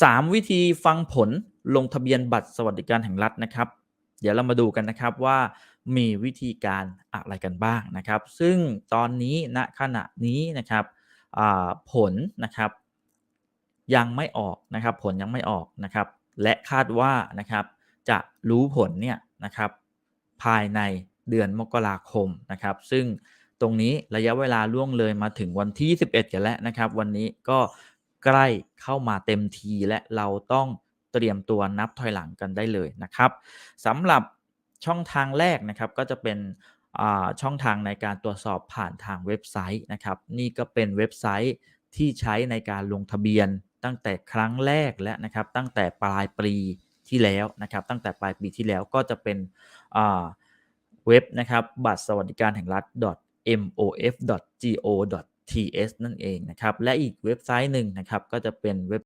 3 วิธีฟังผลลงทะเบียนบัตรสวัสดิการแห่งรัฐนะครับ เดี๋ยวเรามาดูกันนะครับว่ามีวิธีการอะไรกันบ้างนะครับ ซึ่งตอนนี้ณขณะนี้นะครับผลนะครับ ยังไม่ออกนะครับ ผลยังไม่ออกนะครับ และคาดว่านะครับ จะรู้ผลเนี่ยนะครับ ภายในเดือนมกราคมนะครับ ซึ่งตรงนี้ระยะเวลาล่วงเลยมาถึงวันที่ 21 กันแล้วนะครับ วันนี้ก็ ใกล้เข้ามาเต็มทีและเราต้องเตรียมตัวนับถอยหลังกันได้เลยนะครับสำหรับช่องทางแรกนะครับก็จะเป็นช่องทางในการตรวจสอบผ่านทางเว็บไซต์นะครับนี่ก็เป็นเว็บไซต์ที่ใช้ในการลงทะเบียนตั้งแต่ครั้งแรกและนะครับตั้งแต่ปลายปีที่แล้วนะครับตั้งแต่ปลายปีที่แล้วก็จะเป็นเว็บนะครับบัตรสวัสดิการแห่งรัฐ mof.go T.S. นั่นเองนะครับ และอีกเว็บไซต์หนึ่งนะครับ ก็จะเป็นเว็บ